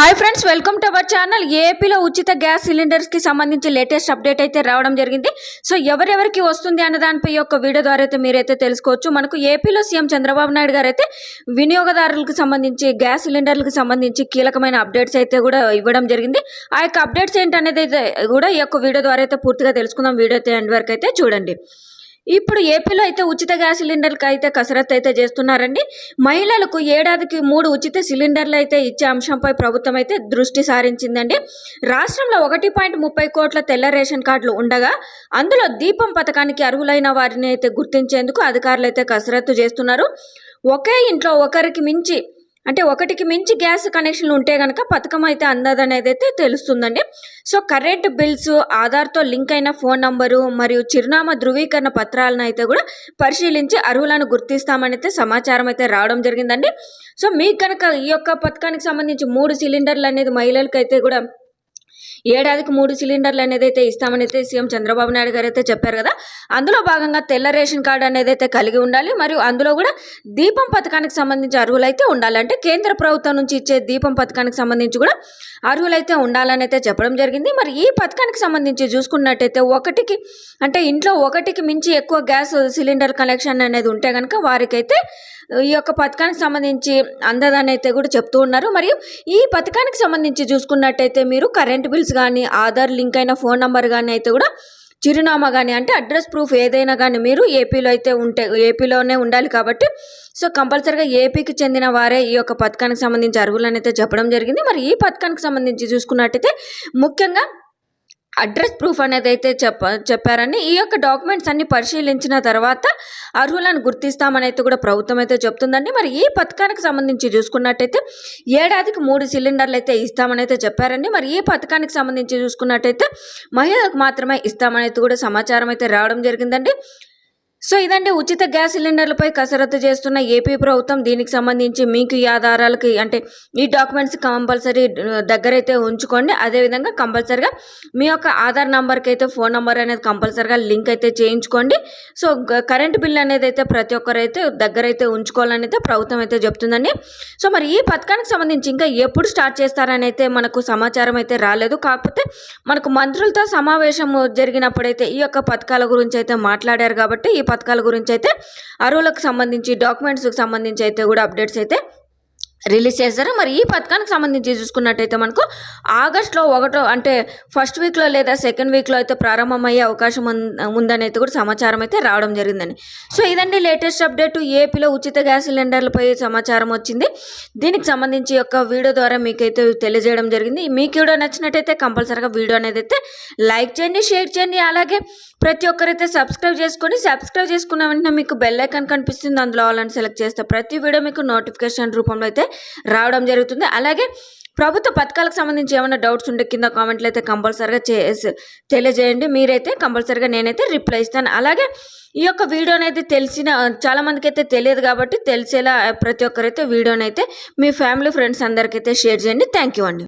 Hi friends welcome to our channel. ఏపీలో ఉచిత gas సిలిండర్స్కి సంబంధించి లేటెస్ట్ అప్డేట్ అయితే రావడం జరిగింది. సో ఎవరెవరికి వస్తుంది అన్న దానిపై యొక్క వీడియో ద్వారా అయితే మీరైతే తెలుసుకోవచ్చు. మనకు ఏపీలో సీఎం చంద్రబాబు నాయుడు గారు అయితే వినియోగదారులకు సంబంధించి గ్యాస్ సిలిండర్లకు సంబంధించి కీలకమైన అప్డేట్స్ అయితే కూడా ఇవ్వడం జరిగింది. ఆ యొక్క అప్డేట్స్ ఏంటనేది అయితే కూడా ఈ యొక్క వీడియో ద్వారా అయితే పూర్తిగా తెలుసుకుందాం. వీడియో అయితే ఎండ్ వరకు అయితే చూడండి. ఇప్పుడు ఏపీలో అయితే ఉచిత గ్యాస్ సిలిండర్కి అయితే కసరత్తు అయితే చేస్తున్నారండి. మహిళలకు ఏడాదికి మూడు ఉచిత సిలిండర్లు అయితే ఇచ్చే అంశంపై ప్రభుత్వం అయితే దృష్టి సారించిందండి. రాష్ట్రంలో ఒకటి పాయింట్ ముప్పై కోట్ల తెల్ల రేషన్ కార్డులు ఉండగా అందులో దీపం పథకానికి అర్హులైన వారిని అయితే గుర్తించేందుకు అధికారులు అయితే కసరత్తు చేస్తున్నారు. ఒకే ఇంట్లో ఒకరికి మించి అంటే ఒకటికి మించి గ్యాస్ కనెక్షన్లు ఉంటే కనుక పథకం అయితే అందదనేది అయితే తెలుస్తుందండి. సో కరెంట్ బిల్స్ ఆధార్తో లింక్ అయిన ఫోన్ నంబరు మరియు చిరునామా ధృవీకరణ పత్రాలను అయితే కూడా పరిశీలించి అర్హులను గుర్తిస్తామని అయితే సమాచారం అయితే రావడం జరిగిందండి. సో మీకు కనుక ఈ యొక్క పథకానికి సంబంధించి మూడు సిలిండర్లు అనేది మహిళలకు అయితే కూడా ఏడాదికి మూడు సిలిండర్లు అనేది అయితే ఇస్తామని అయితే సీఎం చంద్రబాబు నాయుడు గారు అయితే చెప్పారు కదా అందులో భాగంగా తెల్ల రేషన్ కార్డు అనేది అయితే కలిగి ఉండాలి మరియు అందులో కూడా దీపం పథకానికి సంబంధించి అర్హులైతే ఉండాలి. అంటే కేంద్ర ప్రభుత్వం నుంచి ఇచ్చే దీపం పథకానికి సంబంధించి కూడా అర్హులైతే ఉండాలని అయితే చెప్పడం జరిగింది. మరి ఈ పథకానికి సంబంధించి చూసుకున్నట్టయితే ఒకటికి అంటే ఇంట్లో ఒకటికి మించి ఎక్కువ గ్యాస్ సిలిండర్ కనెక్షన్ అనేది ఉంటే కనుక వారికైతే ఈ యొక్క పథకానికి సంబంధించి అందదని అయితే కూడా చెప్తూ ఉన్నారు. మరియు ఈ పథకానికి సంబంధించి చూసుకున్నట్టయితే మీరు కరెంట్ బిల్స్ కానీ ఆధార్ లింక్ అయిన ఫోన్ నెంబర్ కానీ అయితే కూడా చిరునామా కానీ అంటే అడ్రస్ ప్రూఫ్ ఏదైనా కానీ మీరు ఏపీలో అయితే ఉంటే ఏపీలోనే ఉండాలి కాబట్టి సో కంపల్సరీగా ఏపీకి చెందిన వారే ఈ యొక్క పథకానికి సంబంధించి అర్హులని అయితే చెప్పడం జరిగింది. మరి ఈ పథకానికి సంబంధించి చూసుకున్నట్టయితే ముఖ్యంగా అడ్రస్ ప్రూఫ్ అనేది అయితే చెప్ప చెప్పారని ఈ యొక్క డాక్యుమెంట్స్ అన్ని పరిశీలించిన తర్వాత అర్హులను గుర్తిస్తామని అయితే కూడా ప్రభుత్వం అయితే చెప్తుందండి. మరి ఈ పథకానికి సంబంధించి చూసుకున్నట్టయితే ఏడాదికి మూడు సిలిండర్లు అయితే ఇస్తామని అయితే చెప్పారండి. మరి ఈ పథకానికి సంబంధించి చూసుకున్నట్టయితే మహిళలకు మాత్రమే ఇస్తామని అయితే కూడా సమాచారం అయితే రావడం జరిగిందండి. సో ఇదండి ఉచిత గ్యాస్ సిలిండర్లపై కసరత్తు చేస్తున్న ఏపీ ప్రభుత్వం దీనికి సంబంధించి మీకు ఈ ఆధారాలకి అంటే ఈ డాక్యుమెంట్స్ కంపల్సరీ దగ్గరైతే ఉంచుకోండి. అదేవిధంగా కంపల్సరీగా మీ యొక్క ఆధార్ నెంబర్కి అయితే ఫోన్ నెంబర్ అనేది కంపల్సరీగా లింక్ అయితే చేయించుకోండి. సో కరెంట్ బిల్ అనేది అయితే ప్రతి ఒక్కరైతే దగ్గరైతే ఉంచుకోవాలని అయితే ప్రభుత్వం అయితే చెప్తుందండి. సో మరి ఈ పథకానికి సంబంధించి ఇంకా ఎప్పుడు స్టార్ట్ చేస్తారని అయితే మనకు సమాచారం అయితే రాలేదు. కాకపోతే మనకు మంత్రులతో సమావేశం జరిగినప్పుడైతే ఈ యొక్క పథకాల గురించి అయితే మాట్లాడారు కాబట్టి ఈ పథకాల గురించి అయితే అరువులకు సంబంధించి డాక్యుమెంట్స్కి సంబంధించి అయితే కూడా అప్డేట్స్ అయితే రిలీజ్ చేశారు. మరి ఈ పథకానికి సంబంధించి చూసుకున్నట్టయితే మనకు ఆగస్ట్లో ఒకటో అంటే ఫస్ట్ వీక్లో లేదా సెకండ్ వీక్లో అయితే ప్రారంభమయ్యే అవకాశం ఉందని అయితే కూడా సమాచారం అయితే రావడం జరిగిందని సో ఇదండి లేటెస్ట్ అప్డేట్. ఏపీలో ఉచిత గ్యాస్ సిలిండర్లపై సమాచారం వచ్చింది. దీనికి సంబంధించి యొక్క వీడియో ద్వారా మీకైతే తెలియజేయడం జరిగింది. మీకు వీడియో నచ్చినట్టయితే కంపల్సరీగా వీడియో అనేది అయితే లైక్ చేయండి షేర్ చేయండి. అలాగే ప్రతి ఒక్కరైతే సబ్స్క్రైబ్ చేసుకొని సబ్స్క్రైబ్ చేసుకున్న వెంటనే మీకు బెల్ ఐకాన్ కనిపిస్తుంది. అందులో వాళ్ళని సెలెక్ట్ చేస్తే ప్రతి వీడియో మీకు నోటిఫికేషన్ రూపంలో అయితే రావడం జరుగుతుంది. అలాగే ప్రభుత్వ పథకాలకు సంబంధించి ఏమైనా డౌట్స్ ఉంటే కింద కామెంట్లు అయితే కంపల్సరీగా చేసి తెలియజేయండి. మీరైతే కంపల్సరీగా నేనైతే రిప్లై ఇస్తాను. అలాగే ఈ యొక్క వీడియోని అయితే తెలిసిన చాలామందికి అయితే తెలియదు కాబట్టి తెలిసేలా ప్రతి ఒక్కరైతే వీడియోనైతే మీ ఫ్యామిలీ ఫ్రెండ్స్ అందరికైతే షేర్ చేయండి. థ్యాంక్ యూ అండి.